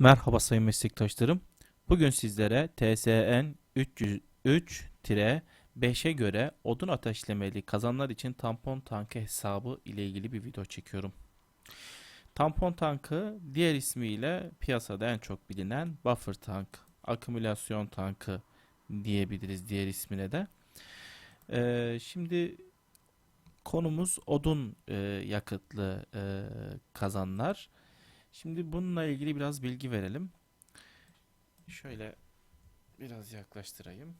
Merhaba sayın meslektaşlarım. Bugün sizlere TSN 303-5'e göre odun ateşlemeli kazanlar için tampon tankı hesabı ile ilgili bir video çekiyorum. Tampon tankı diğer ismiyle piyasada en çok bilinen buffer tank, akümülasyon tankı diyebiliriz diğer ismine de. Ee, şimdi konumuz odun e, yakıtlı e, kazanlar. Şimdi bununla ilgili biraz bilgi verelim. Şöyle biraz yaklaştırayım.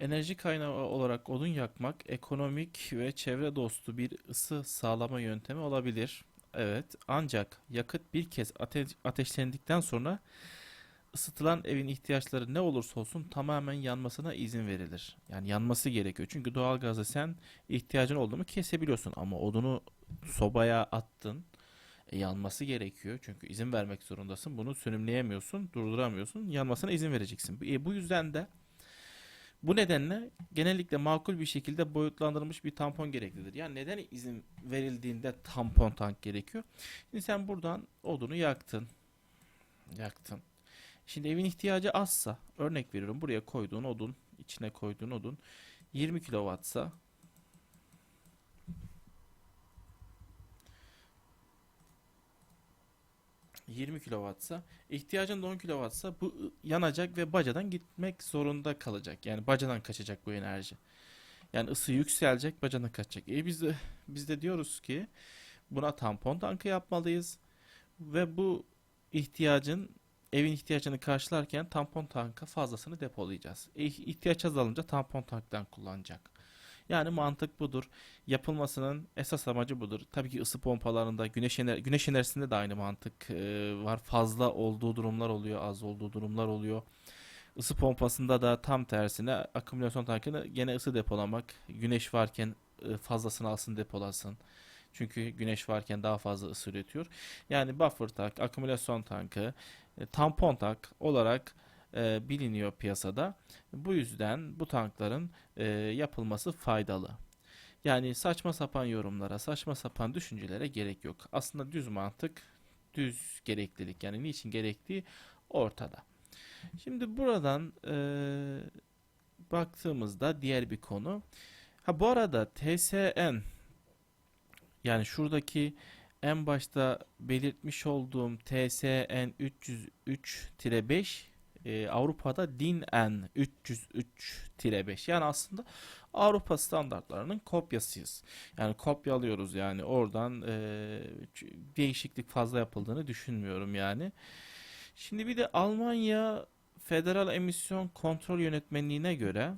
Enerji kaynağı olarak odun yakmak ekonomik ve çevre dostu bir ısı sağlama yöntemi olabilir. Evet, ancak yakıt bir kez ate- ateşlendikten sonra ısıtılan evin ihtiyaçları ne olursa olsun tamamen yanmasına izin verilir. Yani yanması gerekiyor. Çünkü doğalgazı sen ihtiyacın oldu mu kesebiliyorsun ama odunu sobaya attın. E, yanması gerekiyor. Çünkü izin vermek zorundasın. Bunu sönümleyemiyorsun, durduramıyorsun. Yanmasına izin vereceksin. E, bu yüzden de bu nedenle genellikle makul bir şekilde boyutlandırılmış bir tampon gereklidir. Yani neden izin verildiğinde tampon tank gerekiyor? Şimdi sen buradan odunu yaktın. Yaktın. Şimdi evin ihtiyacı azsa, örnek veriyorum buraya koyduğun odun, içine koyduğun odun 20 kilowattsa 20 kilowattsa ihtiyacın da 10 kilowattsa bu yanacak ve bacadan gitmek zorunda kalacak. Yani bacadan kaçacak bu enerji. Yani ısı yükselecek, bacadan kaçacak. E biz de, biz de diyoruz ki buna tampon tankı yapmalıyız ve bu ihtiyacın evin ihtiyacını karşılarken tampon tanka fazlasını depolayacağız. E, ihtiyaç azalınca tampon tanktan kullanacak. Yani mantık budur. Yapılmasının esas amacı budur. Tabii ki ısı pompalarında, güneş ener güneş enerjisinde de aynı mantık e, var. Fazla olduğu durumlar oluyor, az olduğu durumlar oluyor. Isı pompasında da tam tersine akümülasyon tankını gene ısı depolamak. Güneş varken e, fazlasını alsın depolasın. Çünkü güneş varken daha fazla ısı üretiyor. Yani buffer tank, akümülasyon tankı, e, tampon tank olarak e, biliniyor piyasada. Bu yüzden bu tankların e, yapılması faydalı. Yani saçma sapan yorumlara, saçma sapan düşüncelere gerek yok. Aslında düz mantık, düz gereklilik yani niçin gerektiği ortada. Şimdi buradan e, baktığımızda diğer bir konu. Ha bu arada TSN yani şuradaki en başta belirtmiş olduğum TSN 303-5 e, Avrupa'da DIN-N 303-5 yani aslında Avrupa standartlarının kopyasıyız. Yani kopyalıyoruz yani oradan e, değişiklik fazla yapıldığını düşünmüyorum yani. Şimdi bir de Almanya Federal Emisyon Kontrol Yönetmenliğine göre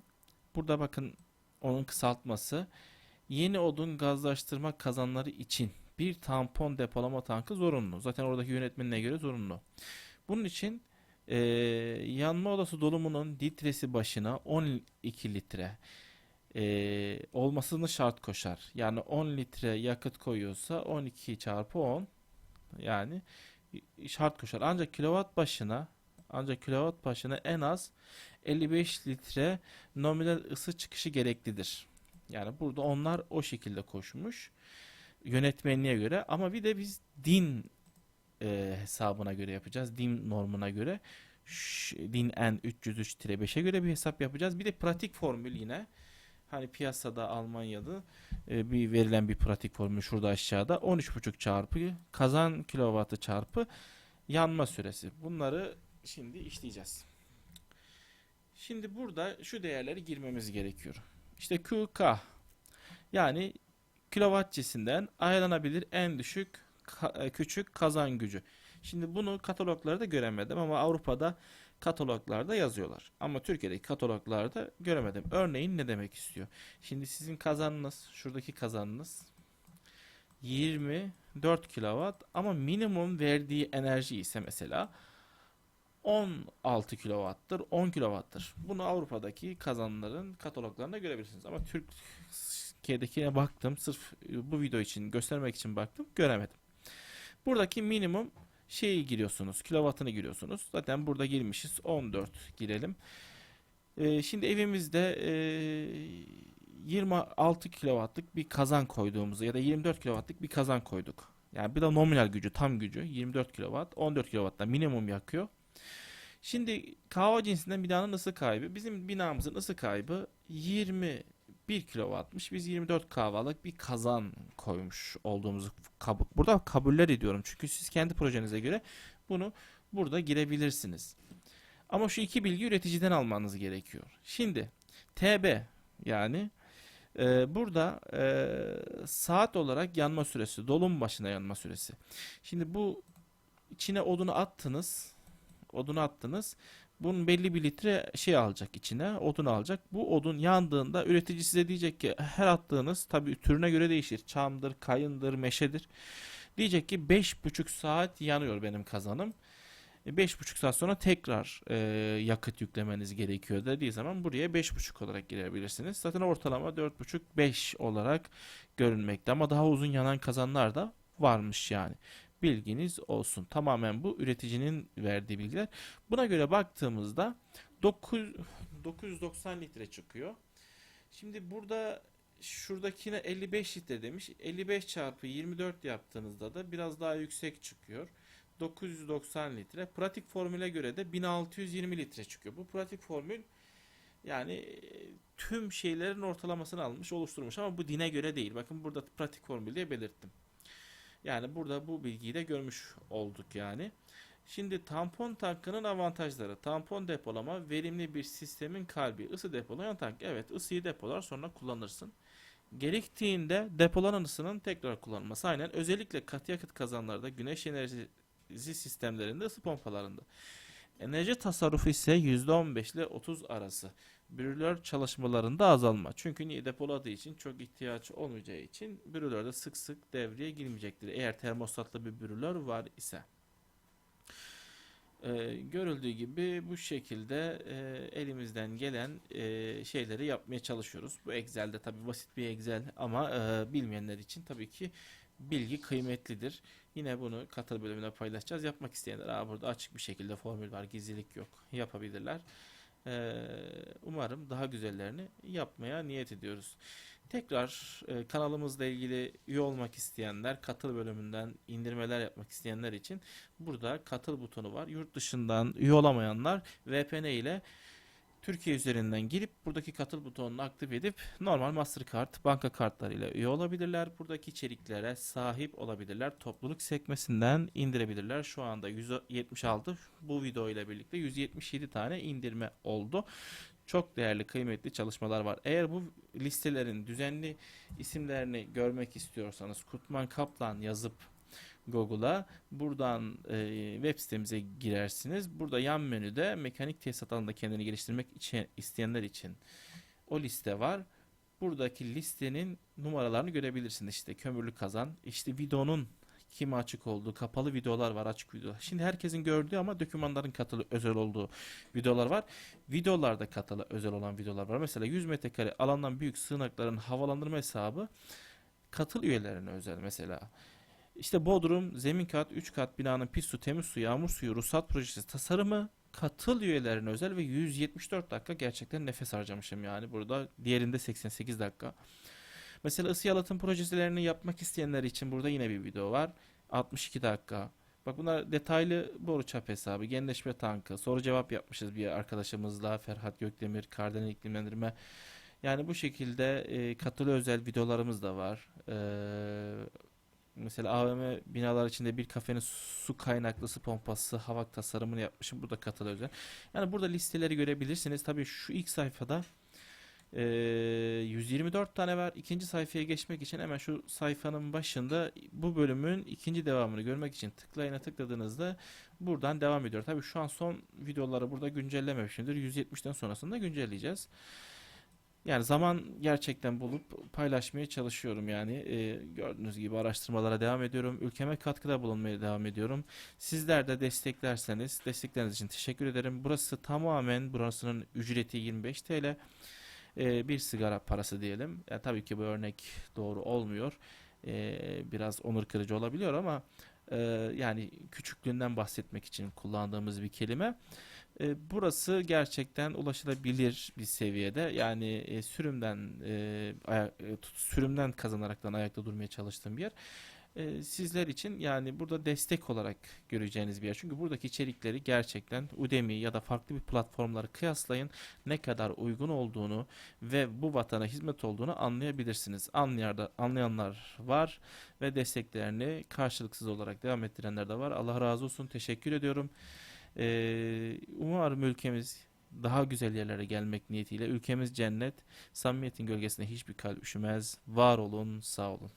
burada bakın onun kısaltması yeni odun gazlaştırma kazanları için bir tampon depolama tankı zorunlu. Zaten oradaki yönetmenine göre zorunlu. Bunun için eee, yanma odası dolumunun litresi başına 12 litre eee, olmasını şart koşar. Yani 10 litre yakıt koyuyorsa 12 çarpı 10 yani şart koşar. Ancak kilowatt başına ancak kilowatt başına en az 55 litre nominal ısı çıkışı gereklidir. Yani burada onlar o şekilde koşmuş yönetmenliğe göre ama bir de biz din e, hesabına göre yapacağız. Din normuna göre din N 303-5'e göre bir hesap yapacağız. Bir de pratik formül yine hani piyasada Almanya'da e, bir verilen bir pratik formül şurada aşağıda 13,5 çarpı kazan kilovatı çarpı yanma süresi. Bunları şimdi işleyeceğiz. Şimdi burada şu değerleri girmemiz gerekiyor. İşte QK yani kilowatt cinsinden ayarlanabilir en düşük e, küçük kazan gücü. Şimdi bunu kataloglarda göremedim ama Avrupa'da kataloglarda yazıyorlar. Ama Türkiye'deki kataloglarda göremedim. Örneğin ne demek istiyor? Şimdi sizin kazanınız, şuradaki kazanınız 24 kilowatt ama minimum verdiği enerji ise mesela 16 kilowattır, 10 kilowattır. Bunu Avrupa'daki kazanların kataloglarında görebilirsiniz. Ama Türkiye'dekine baktım, sırf bu video için göstermek için baktım, göremedim. Buradaki minimum şeyi giriyorsunuz, kilovatını giriyorsunuz. Zaten burada girmişiz, 14 girelim. Ee, şimdi evimizde ee, 26 kilowattlık bir kazan koyduğumuzu ya da 24 kilowattlık bir kazan koyduk. Yani bir de nominal gücü, tam gücü 24 kW, 14 kW'da minimum yakıyor. Şimdi kahve cinsinden binanın ısı kaybı. Bizim binamızın ısı kaybı 21 kW'mış. Biz 24 kW'lık bir kazan koymuş olduğumuzu kabul. Burada kabuller ediyorum. Çünkü siz kendi projenize göre bunu burada girebilirsiniz. Ama şu iki bilgi üreticiden almanız gerekiyor. Şimdi TB yani e, burada e, saat olarak yanma süresi, dolum başına yanma süresi. Şimdi bu içine odunu attınız. Odunu attınız. Bunun belli bir litre şey alacak içine, odun alacak. Bu odun yandığında üretici size diyecek ki her attığınız tabii türüne göre değişir. Çamdır, kayındır, meşedir. Diyecek ki 5,5 saat yanıyor benim kazanım. E, Beş buçuk saat sonra tekrar e, yakıt yüklemeniz gerekiyor dediği zaman buraya beş buçuk olarak girebilirsiniz. Zaten ortalama dört buçuk beş olarak görünmekte ama daha uzun yanan kazanlar da varmış yani. Bilginiz olsun. Tamamen bu üreticinin verdiği bilgiler. Buna göre baktığımızda 9, 990 litre çıkıyor. Şimdi burada şuradakine 55 litre demiş. 55 çarpı 24 yaptığınızda da biraz daha yüksek çıkıyor. 990 litre. Pratik formüle göre de 1620 litre çıkıyor. Bu pratik formül yani tüm şeylerin ortalamasını almış, oluşturmuş ama bu dine göre değil. Bakın burada pratik formül diye belirttim. Yani burada bu bilgiyi de görmüş olduk yani. Şimdi tampon tankının avantajları. Tampon depolama verimli bir sistemin kalbi. Isı depolayan tank. Evet ısıyı depolar sonra kullanırsın. Gerektiğinde depolanan ısının tekrar kullanılması. Aynen özellikle katı yakıt kazanlarda güneş enerjisi sistemlerinde ısı pompalarında. Enerji tasarrufu ise %15 ile 30 arası. Brülör çalışmalarında azalma. Çünkü niye depoladığı için çok ihtiyaç olmayacağı için brülörde sık sık devreye girmeyecektir. Eğer termostatlı bir brülör var ise. Ee, görüldüğü gibi bu şekilde e, elimizden gelen e, şeyleri yapmaya çalışıyoruz. Bu Excel'de tabi basit bir Excel ama e, bilmeyenler için tabii ki bilgi kıymetlidir. Yine bunu katıl bölümüne paylaşacağız. Yapmak isteyenler Aa, burada açık bir şekilde formül var, gizlilik yok. Yapabilirler. Ee, umarım daha güzellerini yapmaya niyet ediyoruz. Tekrar e, kanalımızla ilgili üye olmak isteyenler, katıl bölümünden indirmeler yapmak isteyenler için burada katıl butonu var. Yurt dışından üye olamayanlar VPN ile Türkiye üzerinden girip buradaki katıl butonunu aktif edip normal Mastercard, banka kartlarıyla üye olabilirler. Buradaki içeriklere sahip olabilirler. Topluluk sekmesinden indirebilirler. Şu anda 176 bu video ile birlikte 177 tane indirme oldu. Çok değerli, kıymetli çalışmalar var. Eğer bu listelerin düzenli isimlerini görmek istiyorsanız Kutman Kaplan yazıp Google'a buradan e, web sitemize girersiniz. Burada yan menüde mekanik tesisat alanında kendini geliştirmek için isteyenler için o liste var. Buradaki listenin numaralarını görebilirsiniz. İşte kömürlü kazan, işte videonun kime açık olduğu, kapalı videolar var, açık video. Şimdi herkesin gördüğü ama dokümanların katılı özel olduğu videolar var. Videolarda katılı özel olan videolar var. Mesela 100 metrekare alandan büyük sığınakların havalandırma hesabı katıl üyelerine özel mesela. İşte Bodrum, zemin kat, 3 kat binanın pis su, temiz su, yağmur suyu, ruhsat projesi tasarımı katıl üyelerine özel ve 174 dakika gerçekten nefes harcamışım yani burada. Diğerinde 88 dakika. Mesela ısı yalıtım projelerini yapmak isteyenler için burada yine bir video var. 62 dakika. Bak bunlar detaylı boru çap hesabı, genleşme tankı, soru cevap yapmışız bir arkadaşımızla Ferhat Gökdemir, Kardelen iklimlendirme. Yani bu şekilde e, katılı özel videolarımız da var. E, Mesela AVM binalar içinde bir kafenin su kaynaklı su pompası, hava tasarımını yapmışım. Burada katılı özel. Yani burada listeleri görebilirsiniz. Tabii şu ilk sayfada e, 124 tane var. İkinci sayfaya geçmek için hemen şu sayfanın başında bu bölümün ikinci devamını görmek için tıklayına tıkladığınızda buradan devam ediyor. Tabii şu an son videoları burada güncellememişimdir. 170'ten sonrasında güncelleyeceğiz. Yani zaman gerçekten bulup paylaşmaya çalışıyorum yani. Ee, gördüğünüz gibi araştırmalara devam ediyorum. Ülkeme katkıda bulunmaya devam ediyorum. Sizler de desteklerseniz destekleriniz için teşekkür ederim. Burası tamamen burasının ücreti 25 TL. Ee, bir sigara parası diyelim. Yani tabii ki bu örnek doğru olmuyor. Ee, biraz onur kırıcı olabiliyor ama e, yani küçüklüğünden bahsetmek için kullandığımız bir kelime. E, burası gerçekten ulaşılabilir bir seviyede. Yani e, sürümden e, aya- e, sürümden kazanaraktan ayakta durmaya çalıştığım bir yer. e, sizler için yani burada destek olarak göreceğiniz bir yer. Çünkü buradaki içerikleri gerçekten Udemy ya da farklı bir platformları kıyaslayın ne kadar uygun olduğunu ve bu vatana hizmet olduğunu anlayabilirsiniz. Anlayan da, anlayanlar var ve desteklerini karşılıksız olarak devam ettirenler de var. Allah razı olsun. Teşekkür ediyorum. Ee, umarım ülkemiz daha güzel yerlere gelmek niyetiyle ülkemiz cennet. Samimiyetin gölgesinde hiçbir kalp üşümez. Var olun, sağ olun.